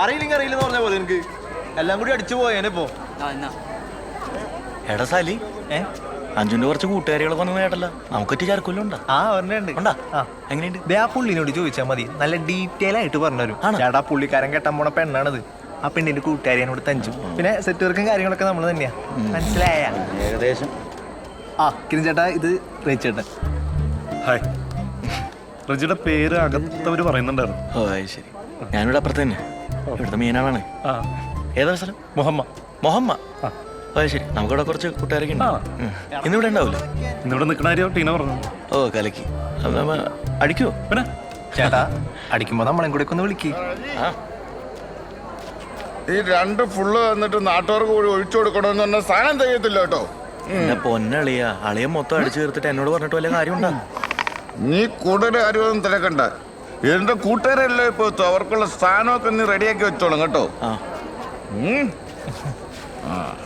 അറിയില്ലെങ്കിൽ അറിയില്ലെന്ന് പറഞ്ഞ പോലെ എനിക്ക് എല്ലാം കൂടി അടിച്ചു പോയേനെ ഇപ്പോ? എടാ സാലി ഏ? അഞ്ചുന്റെ കുറച്ച് കൂട്ടുകാരികളൊക്കെ വന്നു കേട്ടല്ല നമുക്കൊറ്റ ചാർക്കൊല്ലം ഉണ്ടാ? ആ ഒരെണ്ണുണ്ട് ഉണ്ടാ? ആ. എങ്ങനെയുണ്ട്? ദേ ആ പുള്ളിനോട് ചോദിച്ചാൽ മതി. നല്ല ഡീറ്റെയിൽ ആയിട്ട് പറഞ്ഞുതരും. ആണോ? ചേട്ടാ പുള്ളിക്കാരൻ കെട്ടാൻ പോണ പെണ്ണാണത്. ആ പെണ്ണിന്റെ കൂട്ടുകാരിയോട് അഞ്ചു പിന്നെ സെറ്റ് വർക്കും കാര്യങ്ങളൊക്കെ നമ്മൾ തന്നെയാ. മനസ്സിലായ? ഏകദേശം. ആ കിരൺ ചേട്ടാ ഇത് റേച്ചേട്ടൻ. ഹായ്. റജിയുടെ പേര് അകത്തവര് പറയുന്നുണ്ടായിരുന്നു. ഓ ശരി. ഞാനിവിടെ അപ്പുറത്ത് തന്നെ. ഇവിടുത്തെ മീനാളാണ്. ആ. ഏതാ സ്ഥലം? മുഹമ്മ. മൊഹമ്മ? അതെ ശരി. നമുക്കിവിടെ കുറച്ച് കൂട്ടുകാരൊക്കെ ഉണ്ട്. ഇന്നിവിടെ ഉണ്ടാവില്ല ഇന്നിവിടെ നിൽക്കണ കാര്യം ടീന പറഞ്ഞു. ഓ കലക്കി. അടിക്കോ പിന്നെ? ചേട്ടാ അടിക്കുമ്പോ നമ്മളെ കൂടെ ഒന്ന് വിളിക്ക്. ഈ രണ്ട് ഫുള്ള് വന്നിട്ട് നാട്ടുകാർക്ക് കൂടി ഒഴിച്ചു കൊടുക്കണമെന്ന് പറഞ്ഞാൽ സാധനം തികയത്തില്ല കേട്ടോ. എന്നെ പൊന്നളിയ. അളിയ മൊത്തം അടിച്ചു തീർത്തിട്ട് എന്നോട് പറഞ്ഞിട്ട് വല്ല കാര്യമുണ്ടാ? നീ കൂടുതൽ കാര്യമൊന്നും തിരക്കണ്ട. എന്റെ കൂട്ടുകാരെല്ലാം ഇപ്പൊ എത്തും. അവർക്കുള്ള സ്ഥാനമൊക്കെ നീ റെഡിയാക്കി വെച്ചോളും കേട്ടോ. ആ. ഉം. ആ.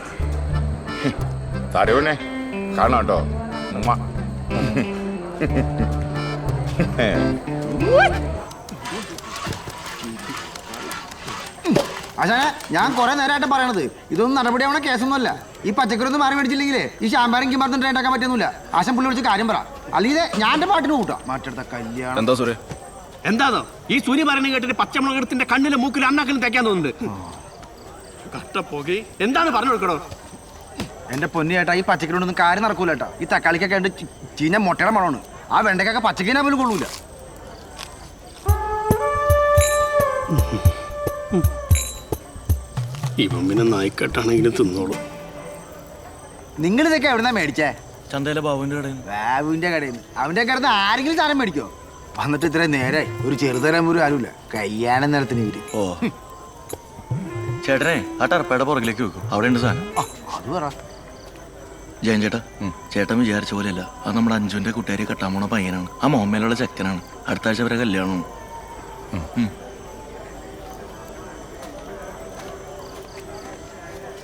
തരവനെ കാണാം കേട്ടോ. ഉമ്മ. ആശാനെ ഞാൻ കുറെ നേരമായിട്ട് പറയണത്. ഇതൊന്നും നടപടി ആവണ കേസൊന്നുമല്ല. ഈ പച്ചക്കറി ഒന്നും മാറി മേടിച്ചില്ലെങ്കിലേ ഈ ശാമ്പാരം കിമാർത്തും ട്രെയിൻ ആക്കാൻ പറ്റുന്നില്ല. ആശം പുള്ളി വിളിച്ച് കാര്യം പറ. അല്ലെങ്കിൽ ഞാൻ എന്റെ പാട്ടിന് കൂട്ടാം. മാറ്റെടുത്ത കല്യാണം. എന്താ സുരേ? എന്താണോ? ഈ സൂര്യ പറയുന്നത് കേട്ടിട്ട് പച്ചമുളകത്തിന്റെ കണ്ണിലും മൂക്കിലും അണ്ണാക്കിലും തയ്ക്കാൻ തോന്നുന്നുണ്ട്. കട്ടപ്പോകി എന്താണ് പറഞ്ഞു കൊടുക്കണോ? എന്റെ പൊന്നു ചേട്ടാ ഈ പച്ചക്കറി ഒന്നും കാര്യം നടക്കൂല ഏട്ടാ ഈ തക്കാളിക്കൊക്കെ ഉണ്ട് ചീന ചീഞ്ഞ മുട്ടയുടെ മണമാണ്. ആ വെണ്ടക്കൊക്കെ പച്ചക്കറിനെ പോലും കൊള്ളൂല. ഇവൻ പിന്നെ നായിക്കെട്ടാണെങ്കിലും തിന്നോളൂ. നിങ്ങൾ ഇതൊക്കെ എവിടുന്നാ മേടിച്ചേ? ചന്തയിലെ ബാബുവിന്റെ കടയിൽ. ബാബുവിന്റെ കടയിൽ അവന്റെ കടന്ന് ആരെങ്കിലും സാധനം മേടിക്കോ? വന്നിട്ട് ഇത്രയും നേരായി. ഒരു ചെറുതരം പോലും ആരുമില്ല. കല്യാണം നേരത്തിന് ഇവർ. ഓ. ചേട്ടനെ ആ ടർപ്പയുടെ പുറകിലേക്ക് വെക്കും. അവിടെ ഉണ്ട് സാധനം. ആ, അത് പറ. ജയൻ ചേട്ടാ ചേട്ടൻ വിചാരിച്ച പോലെയല്ല. അത് നമ്മുടെ അഞ്ചുവിന്റെ കൂട്ടുകാരി കെട്ടാൻ പോണ പയ്യനാണ്. ആ മോമ്മേലുള്ള ചെക്കനാണ്. അടുത്ത ആഴ്ച വരെ കല്യാണം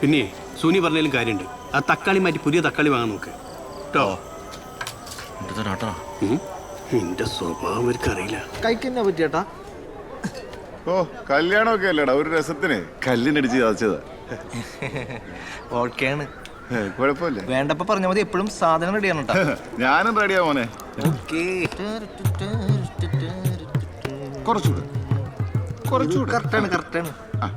പിന്നെ സൂനി പറഞ്ഞാലും കാര്യമുണ്ട്. ആ തക്കാളി മാറ്റി പുതിയ തക്കാളി വാങ്ങാൻ നോക്ക്. കേട്ടോ? എന്നിട്ട് ഉം. നിന്റെ സ്വഭാവം അവർക്ക് അറിയില്ല കൈക്കെന്നാ പറ്റിയേട്ടാ. ഓ കല്യാണമൊക്കെ അല്ലേടാ ഒരു രസത്തിന്. കല്ലിനടിച്ച് ചതച്ചതാ. ഓക്കെയാണ് ഏ, കുഴപ്പമില്ല. വേണ്ടപ്പോ പറഞ്ഞ മതി എപ്പോഴും സാധനം റെഡിയാണ് ആണ് ഞാനും റെഡിയാ മോനെ. ഓക്കേ. കുറച്ചുകൂടെ. കുറച്ചുകൂടെ. കറക്റ്റാണ് കറക്റ്റാണ്. ആ,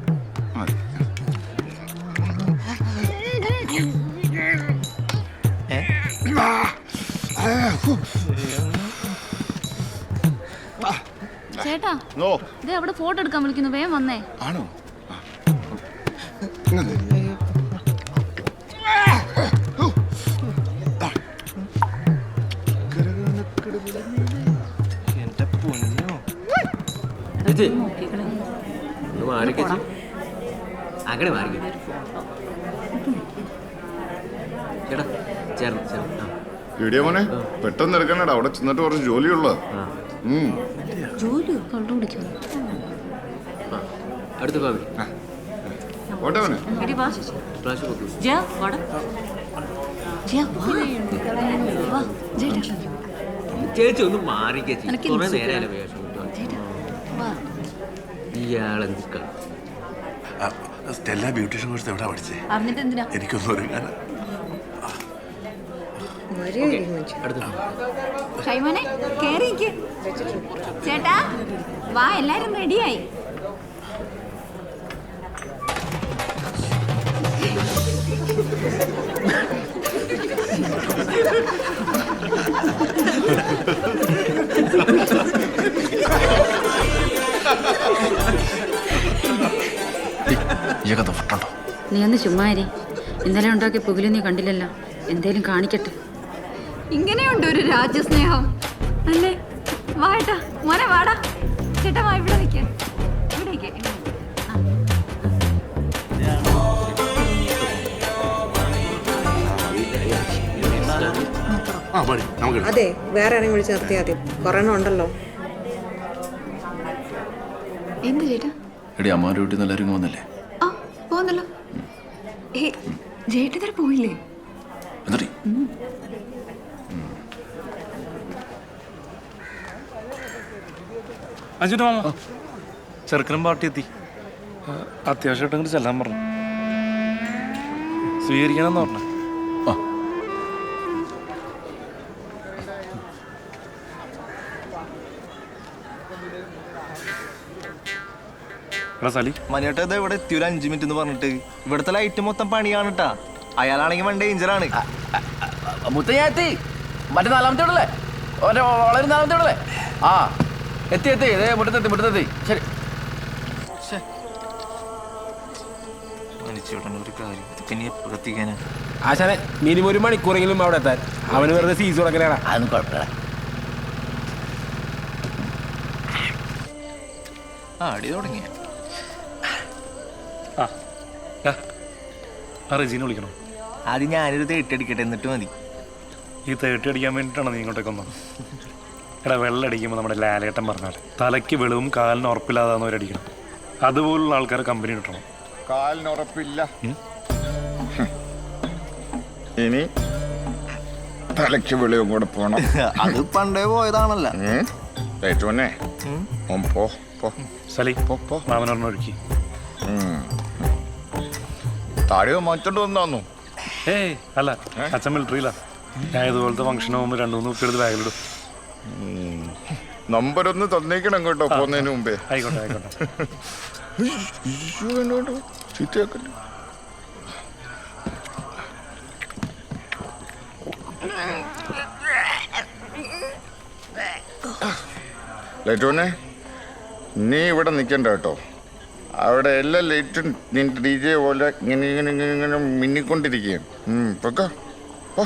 ചേട്ടാ ഓ ഇത് അവിടെ ഫോട്ടോ എടുക്കാൻ വിളിക്കുന്നു വേഗം വന്നേ. ആണോ? അങ്ങനെ മാറി ചേട്ടാ ചേർന്ന് ചേർന്ന്. വീഡിയോ മോനെ പെട്ടെന്ന് എടുക്കണടാ. അവിടെ ചെന്നിട്ട് കുറച്ച് ജോലിയുള്ള അടുത്ത ഭാവി. ചേച്ചി ഒന്ന് മാറി ചേച്ചി. കുറെ വേഷം സ്റ്റെല്ല ബ്യൂട്ടീഷ്യൻ കോഴ്സ് എവിടെ പഠിച്ചേ? എനിക്കൊന്നും അടുത്ത ഷൈമോനെ. ചേട്ടാ വാ എല്ലാരും റെഡിയായി നീ ഒന്ന് ചുമ്മാരി ഇന്നലെ ഉണ്ടാക്കിയ പുകിൽ നീ കണ്ടില്ലല്ലോ. എന്തേലും കാണിക്കട്ടെ. ഇങ്ങനെയുണ്ട് ഒരു രാജ്യസ്നേഹം. അല്ലേ? വാട്ടാ മോനെ വാടാ. ചേട്ടാ വാ ഇവിടെ നിൽക്കാം ഇവിടേക്ക് അതെ വേറെ ആരെയും വിളിച്ച് നിർത്തിയാൽ മതി. കൊറോണ ഉണ്ടല്ലോ. എന്ത് ചേട്ടാ? എടി അമ്മാരുടെ വീട്ടിൽ നിന്ന് എല്ലാവരും ആ പോന്നല്ലോ. ഏ ചേട്ടൻ പോയില്ലേ? എന്നിട്ട് അഞ്ചിന്റെ മാമ. ചെറുക്കനും പാർട്ടി എത്തി. അത്യാവശ്യമായിട്ട് ചെല്ലാൻ പറഞ്ഞു. സ്വീകരിക്കണമെന്ന് പറഞ്ഞു. മനിയേട്ട ഇത് ഇവിടെ എത്തി. ഒരു അഞ്ചു മിനിറ്റ് എന്ന് പറഞ്ഞിട്ട്. ഇവിടുത്തെ ലൈറ്റ് മൊത്തം പണിയാണ് കേട്ടാ അയാളാണെങ്കിൽ വൺ ഡേഞ്ചറാണ് എത്തി. മറ്റേ നാലാമത്തെ ഇടല്ലേ വളരെ നാലാമത്തെ ഇടല്ലേ ആ. എത്തി എത്തി. ഇതേ മുട്ടത്തെത്തി മുട്ടത്തെത്തി ശരി ആശാനെ മിനിമം ഒരു മണിക്കൂറെങ്കിലും അവിടെ എത്താൻ. അവന് വെറുതെ സീസ് തുടങ്ങലാണ് അതൊന്നും കുഴപ്പമില്ല. ആ അടി തുടങ്ങിയ. ആ റെജീനെ വിളിക്കണം? ആദ്യം ഞാനൊരു തേട്ടടിക്കട്ടെ എന്നിട്ട് മതി. ഈ തേട്ടി അടിക്കാൻ വേണ്ടിയിട്ടാണ് നീ ഇങ്ങോട്ടേക്ക് വന്നത്? എടാ വെള്ളം അടിക്കുമ്പോൾ നമ്മുടെ ലാലേട്ടൻ പറഞ്ഞാൽ തലയ്ക്ക് വെളിവും കാലിന് ഉറപ്പില്ലാതാന്ന് അവരടിക്കണം അതുപോലുള്ള ആൾക്കാർ കമ്പനി കിട്ടണം. കാലിന് ഉറപ്പില്ല. ഇനി തലയ്ക്ക് വെളിവും കൂടെ പോണം. അത് പണ്ടേ പോയതാണല്ല. പോ പോ. സലി മാമനൊരെണ്ണം ഒരുക്കി. താഴെയോ മാറ്റോണ്ട് വന്നു? ഏയ് അല്ല അച്ഛൻ മിലിറ്ററിയില്ല ഞാൻ ഇതുപോലത്തെ ഫംഗ്ഷൻ പോകുമ്പോൾ രണ്ടു മൂന്ന് കുട്ടികൾ ബാഗിലിടും നമ്പർ ഒന്ന് തന്നേക്കണം കേട്ടോ പോകുന്നതിന് മുമ്പേ. ആയിക്കോട്ടെ ആയിക്കോട്ടെ. അയ്യോ, എന്നോട് ചീത്തയാക്കല്ലേ? ലൈറ്റോനെ നീ ഇവിടെ നിൽക്കണ്ട കേട്ടോ. അവിടെ എല്ലാ ലൈറ്റും നിന്റെ ഡി ജെ പോലെ ഇങ്ങനെ ഇങ്ങനെ ഇങ്ങനെ ഇങ്ങനെ മിന്നിക്കൊണ്ടിരിക്കുകയാണ്. പൊക്കോ. പോ.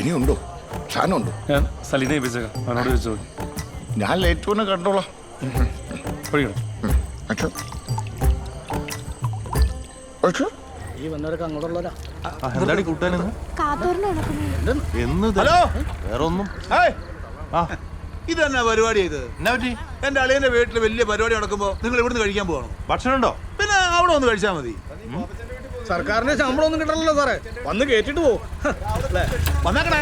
ഇനിയുണ്ടോ? സാധനമുണ്ടോ? ഞാൻ സലീനെ ഏൽപ്പിച്ചേക്കാം അവനോട് ചോദിച്ചു നോക്കി. ഞാൻ ലൈറ്റോനെ കണ്ടോളാം. ഒഴിക്കണം. അച്ഛോ. അച്ഛോ. എന്താടി കൂട്ടാനെന്ന് എന്ന് ഹലോ? വേറെ ഒന്നും ഇത് തന്നെ പരിപാടി ഇത്? എന്റെ അളിയന്റെ വീട്ടിൽ വലിയ പരിപാടി നടക്കുമ്പോ നിങ്ങൾ ഇവിടുന്ന് കഴിക്കാൻ പോകണം ഭക്ഷണം ഉണ്ടോ പിന്നെ അവിടെ ഒന്ന് കഴിച്ചാൽ മതി. സർക്കാരിന്റെ ശമ്പളം ഒന്നും കിട്ടണല്ലോ സാറേ. വന്ന് കേട്ടിട്ട് പോ വന്നേക്കണേ.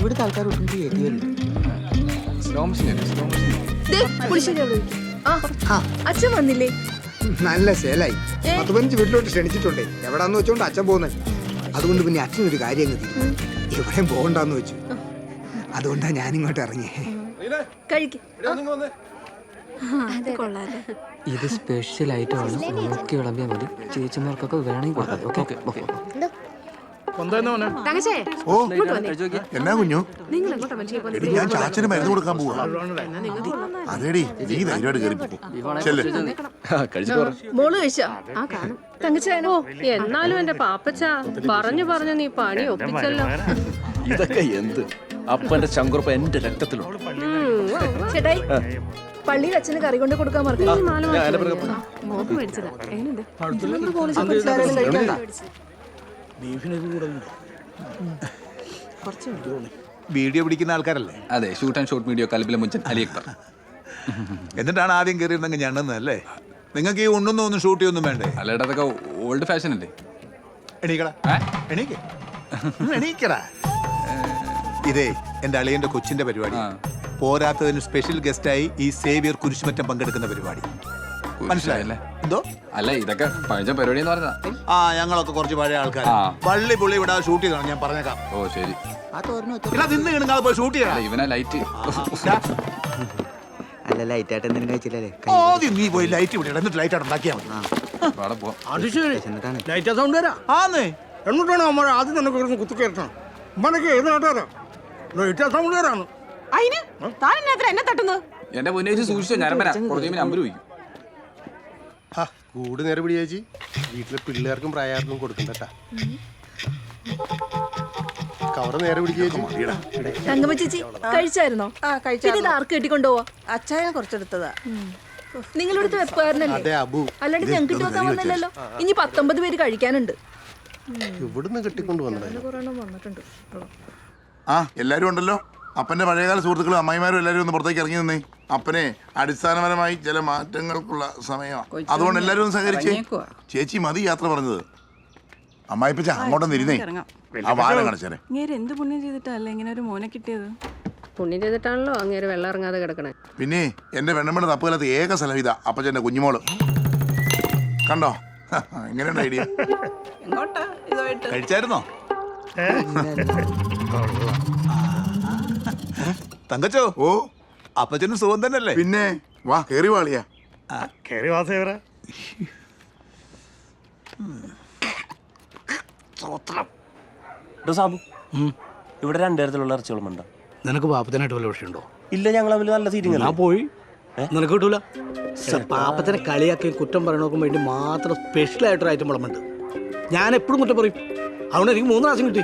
ഇവിടുത്തെ ആൾക്കാർ ഒട്ടും കയറ്റിയല്ലോ അച്ഛൻ വന്നില്ലേ? നല്ല സേലായി. പത്ത് പതിനഞ്ച് വീട്ടിലോട്ട് ക്ഷണിച്ചിട്ടുണ്ടേ. എവിടാന്ന് വെച്ചോണ്ട് അച്ഛൻ പോകുന്നത് അതുകൊണ്ട് പിന്നെ അച്ഛൻ ഒരു കാര്യം അങ്ങ് തീരുമാനിച്ചു. എവിടെയും പോകണ്ടെന്ന് വെച്ചു. അതുകൊണ്ടാ ഞാനിങ്ങോട്ട് ഇറങ്ങി ഇത് സ്പെഷ്യൽ ഐറ്റമാണ് നോക്കി വിളമ്പിയാൽ മതി. ചേച്ചിമാർക്കൊക്കെ വേണമെങ്കിൽ കൊടുക്കാം. ഓക്കെ ഓക്കെ ഓ. എന്നാ കുഞ്ഞു? എടി ഞാൻ ചാച്ചന് മരുന്ന് കൊടുക്കാൻ പോവാ. അതേടി നീ ധൈര്യമായിട്ട് കയറി ചെല്ല്. മോൾ കഴിച്ചോ? ആ കാണും. എന്നാലും എന്റെ പാപ്പച്ച പറഞ്ഞു പറഞ്ഞു നീ പണി ഒപ്പിച്ചല്ലോ. ഇതൊക്കെ എന്ത്? അപ്പന്റെ ശങ്കുറപ്പ് എന്റെ രക്തത്തിലുണ്ട്. ചേട്ടായി. പള്ളിയിൽ അച്ഛന് കറി കൊണ്ട് കൊടുക്കാൻ വീഡിയോ പിടിക്കുന്ന ആൾക്കാരല്ലേ? അതെ ഷൂട്ട് ആൻഡ് ഷോട്ട് വീഡിയോ കലബിലെ മുഞ്ചൻ അലി അക്ബർ. എന്നിട്ടാണ് ആദ്യം കയറിയിരുന്നെങ്കിൽ ഞണ്ടെന്നല്ലേ നിങ്ങൾക്ക് ഈ ഉണ്ണൊന്നും ഒന്നും ഷൂട്ട് ചെയ്യൊന്നും വേണ്ടേ? അല്ലേടത്തൊക്കെ അതൊക്കെ ഓൾഡ് ഫാഷൻ അല്ലേ? എണീക്കടാ. എണീക്ക്. എണീക്കടാ. ഇതേ എന്റെ അളിയന്റെ കൊച്ചിന്റെ പരിപാടി. പോരാത്തതിന് സ്പെഷ്യൽ ഗസ്റ്റായി ഈ സേവിയർ കുരിശുമറ്റം പങ്കെടുക്കുന്ന പരിപാടി. മനസ്സിലായല്ലേ എന്തോ? അല്ല ഇതൊക്കെ പഴയ പരിപാടി എന്ന് പറഞ്ഞതാ. ആ ഞങ്ങളൊക്കെ കുറച്ച് പഴയ ആൾക്കാർ ആ. പള്ളി പുള്ളി ഇവിടെ ഷൂട്ട് ചെയ്താണ് ഞാൻ പറഞ്ഞേക്കാം. ഓ ശരി. ഇല്ല നിന്ന് കിണങ്ങാതെ പോയി ഷൂട്ട് ചെയ്യണം. അല്ല ഇവനാ ലൈറ്റ് അല്ല ആദ്യം നീ പോയി ലൈറ്റ് എന്നിട്ട് ലൈറ്റ് അവിടെ ഉണ്ടാക്കിയാൽ മതി. അവിടെ പോവാം ലൈറ്റ് സൗണ്ട് വരാം ആന്നേ. എന്നിട്ടാണ് നമ്മൾ ആദ്യം തന്നെ കുറച്ച് ഏത് നാട്ടുകാരാ? ലൈറ്റ് സൗണ്ട് വരാണ് അതിന് താൻ എന്നാ എന്നെ തട്ടുന്നത്? എന്റെ പൊന്നേച്ചി സൂക്ഷിച്ചോ ഞാൻ വരാം. കുറച്ച് കഴിയുമ്പോൾ നമ്പർ ചോദിക്കും. കൂട് നേരെ പിടി ചേച്ചി. വീട്ടിലെ പിള്ളേർക്കും പ്രായാർക്കും കൊടുക്കണ്ടട്ടാ കവറ് നേരെ പിടിക്കുക ചേച്ചി. തങ്കമ്മ ചേച്ചി കഴിച്ചായിരുന്നോ? ആ ആർക്ക് കുറച്ചെടുത്തതാ. നിങ്ങളിവിടുത്തെ വെപ്പായിരുന്നല്ലേ അതെ അബു. അല്ലാണ്ട് ഞങ്ങൾക്ക് വെക്കാൻ വന്നില്ലല്ലോ ഇനി പത്തൊമ്പത് പേര് കഴിക്കാനുണ്ട്. ഇവിടുന്ന് കെട്ടിക്കൊണ്ട് വന്നിട്ടുണ്ട് ആ എല്ലാരും ഉണ്ടല്ലോ? അപ്പന്റെ പഴയകാല സുഹൃത്തുക്കളും അമ്മായിമാരും എല്ലാവരും ഒന്ന് പുറത്തേക്ക് ഇറങ്ങി നിന്നേ. അപ്പനെ അടിസ്ഥാനപരമായി ചില മാറ്റങ്ങൾക്കുള്ള സമയമാണ് അതുകൊണ്ട് എല്ലാവരും ഒന്ന് സഹകരിച്ച്. ചേച്ചി മതി യാത്ര പറഞ്ഞത്. അമ്മായിപ്പച്ച അങ്ങോട്ടൊന്ന് ഇരുന്നേ. ആ വാഴ ഇങ്ങനെ എന്ത് പുണ്യം ചെയ്തിട്ടല്ലേ ഇങ്ങനെ ഒരു മോനെ കിട്ടിയത്? പുണ്യം ചെയ്തിട്ടാണല്ലോ അങ്ങേര് വെള്ളം ഇറങ്ങാതെ കിടക്കണേ. പിന്നെ എന്റെ വെണ്ണമ്മയുടെ തപ്പുകാലത്ത് ഏക സ്ഥലം ഇതാ അപ്പച്ചന്റെ കുഞ്ഞുമോൾ. കണ്ടോ? എങ്ങനെയുണ്ട് ഐഡിയ? കഴിച്ചായിരുന്നോ? തങ്കച്ചോ? ഓ. അപ്പച്ചനും സുഖം തന്നെയല്ലേ? പിന്നെ വാ കേറി വാളിയാ. കയറി വാസേവരാ സാബു ഇവിടെ രണ്ടുതരത്തിലുള്ള ഇറച്ചികളുമുണ്ടോ നിനക്ക് പാപ്പത്തിനായിട്ട് വല്ല വിഷയമുണ്ടോ? ഇല്ല ഞങ്ങൾ തമ്മിൽ നല്ല സീറ്റിംഗ് ഞാൻ പോയി. നിനക്ക് കിട്ടൂല? പാപ്പത്തിനെ കളിയാക്കി കുറ്റം പറയണോക്കും വേണ്ടി മാത്രം സ്പെഷ്യൽ ആയിട്ടൊരു ഐറ്റം വിളമ്പുണ്ട്. ഞാൻ എപ്പോഴും കുറ്റം പറയും. അതുകൊണ്ട് എനിക്ക് മൂന്ന് പ്രാവശ്യം കിട്ടി.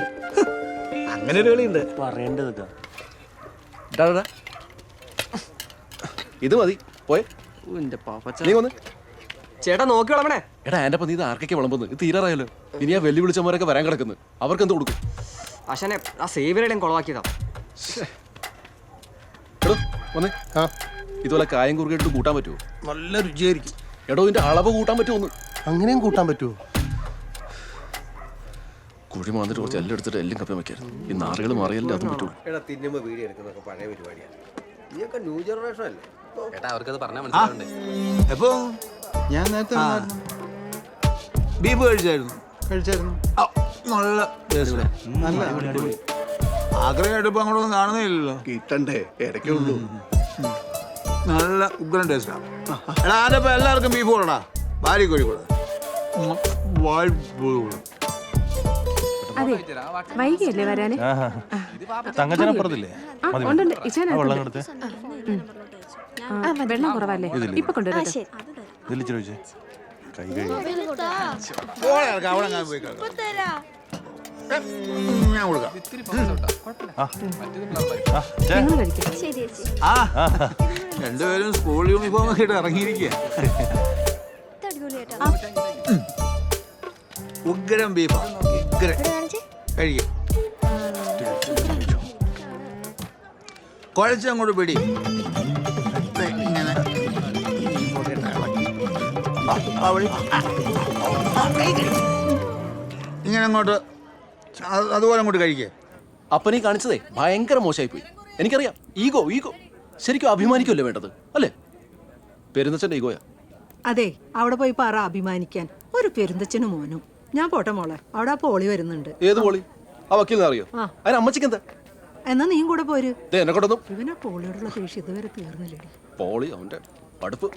അങ്ങനെ ഒരു കളിയുണ്ട്. പറയേണ്ടത് ഇത് മതി. പോയെ. നീ വന്ന്. ചേട്ടാ നോക്കി വിളമണേ. എടാ എന്റെ നീ ഇത് ആർക്കൊക്കെ വിളമ്പുന്നു? ഇത് തീരാറായല്ലോ. ഇനി ആ വെല്ലു വിളിച്ചവരൊക്കെ വരാൻ കിടക്കുന്നു. അവർക്ക് എന്ത് കൊടുക്കും? അശനെ ആ സേവിയറുടെയും കുളവാക്കിയതാ. എടോ വന്നേ. ഇതുപോലെ കായം കുറുകിട്ട് കൂട്ടാൻ പറ്റുമോ നല്ല രുചിയായിരിക്കും. എടോ ഇതിന്റെ അളവ് കൂട്ടാൻ പറ്റുമോ അങ്ങനെയും കൂട്ടാൻ പറ്റുമോ കുഴി മാന്നിട്ട് കുറച്ച് എല്ലാം എടുത്തിട്ട് എല്ലാം കപ്പ വെക്കായിരുന്നു. ഈ നാറുകൾ മാറിയല്ലേ അതും പറ്റുള്ളൂ. എടാ തിന്നുമ്പോ വീഡിയോ എടുക്കുന്നൊക്കെ പഴയ പരിപാടിയാണ് നീയൊക്കെ ന്യൂ ജനറേഷൻ അല്ലേ? ഏട്ടാ അവർക്കത് പറഞ്ഞാൽ അപ്പോ ഞാൻ നേരത്തെ ബീഫ് കഴിച്ചായിരുന്നു. കഴിച്ചായിരുന്നു. നല്ല ടേസ്റ്റ് നല്ല അടിപൊളി. ആഗ്രഹമായിട്ട് ഇപ്പൊ അങ്ങോട്ടൊന്നും കാണുന്നില്ലല്ലോ. കിട്ടണ്ടേ? ഇടയ്ക്കേ ഉള്ളൂ. നല്ല ഉഗ്രൻ ടേസ്റ്റാ എടാ എല്ലാവർക്കും ബീഫ് കൊടുടാ. ഭാര്യ കോഴി കൊടു. അതെ. വൈകിയല്ലേ വരാന്? തങ്കച്ചനപ്പുറത്തില്ലേ ഉണ്ടുണ്ട്. വെള്ളം കുറവല്ലേ? ഇപ്പൊ കൊണ്ടുവരാം ഇതിൽ കൈ ഞാൻ കൊടുക്കാം. നിങ്ങൾ കഴിക്കാം. ആ. രണ്ടുപേരും സ്കൂൾ യൂണിഫോം ഒക്കെ ഇട്ട് ഇറങ്ങിയിരിക്കുക ഉഗ്രം ബീഫാ. ഉഗ്രം. കഴിക്കും കുഴച്ചങ്ങോട്ട് പിടി. ഇങ്ങനെ. ഇങ്ങനെ അങ്ങോട്ട് അത് അതുപോലെ അങ്ങോട്ട് കഴിക്കേ. അപ്പനീ കാണിച്ചതേ ഭയങ്കര മോശമായി പോയി എനിക്കറിയാം. Ego ego. ശരിക്കും അഭിമാനിക്കുമല്ലോ വേണ്ടത്? അല്ലേ? പെരുന്നച്ചന്റെ ഈഗോയാ. അതെ അവിടെ പോയി പറ അഭിമാനിക്കാൻ. ഒരു പെരുന്തച്ഛനും മോനും. ഞാൻ പോട്ടെ മോളെ. അവിടെ ആ പോളി വരുന്നുണ്ട്. ഏത് പോളി? ആ വക്കീലിനെ അറിയോ. അതിന് അമ്മച്ചിക്ക് എന്താ എന്നാ നീയും കൂടെ പോര്. ദേ എന്നെ കൊണ്ടൊന്നും ഇവനാ പോളിയോടുള്ള ദേഷ്യം ഇതുവരെ തീർന്നില്ലേ പോളി അവന്റെ പടുപ്പ്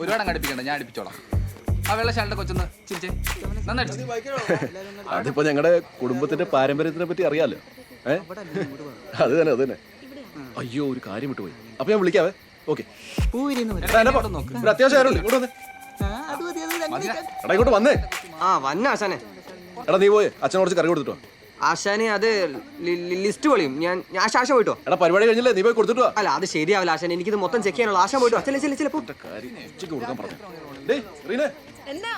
ഒരുപാട് അങ്ങ് അടുപ്പിക്കണ്ട ഞാൻ അടുപ്പിച്ചോളാം. ആ വെള്ളശാലിന്റെ കൊച്ചൊന്ന് ചിരിച്ചേ. നന്നായിട്ട് അതിപ്പോ ഞങ്ങളുടെ കുടുംബത്തിന്റെ പാരമ്പര്യത്തിനെ പറ്റി അറിയാലോ? ഏ? അത് തന്നെ അത് തന്നെ. അയ്യോ ഒരു കാര്യം വിട്ടുപോയി. അപ്പൊ ഞാൻ വിളിക്കാവേ? ഓക്കെ. അത്യാവശ്യം ആരുണ്ട് ഇങ്ങോട്ട് വന്നേ. എടാ ഇങ്ങോട്ട് വന്നേ. ആ വന്ന ആശാനെ. എടാ നീ പോയി. അച്ഛൻ കുറച്ച് കറി കൊടുത്തിട്ടോ ആശാനെ അത് ലിസ്റ്റ് പൊളിയും. ഞാൻ ഞാൻ ആശ പോയിട്ടോ എടാ പരിപാടി കഴിഞ്ഞില്ലേ? നീ പോയി കൊടുത്തിട്ടോ അല്ല അത് ശരിയാവില്ല ആശാൻ എനിക്കിത് മൊത്തം ചെക്ക് ചെയ്യാനുള്ള ആശാൻ പോയിട്ടോ അച്ഛനെ ചില ചിലപ്പോ കൊടുക്കാൻ പറഞ്ഞു. എന്താ?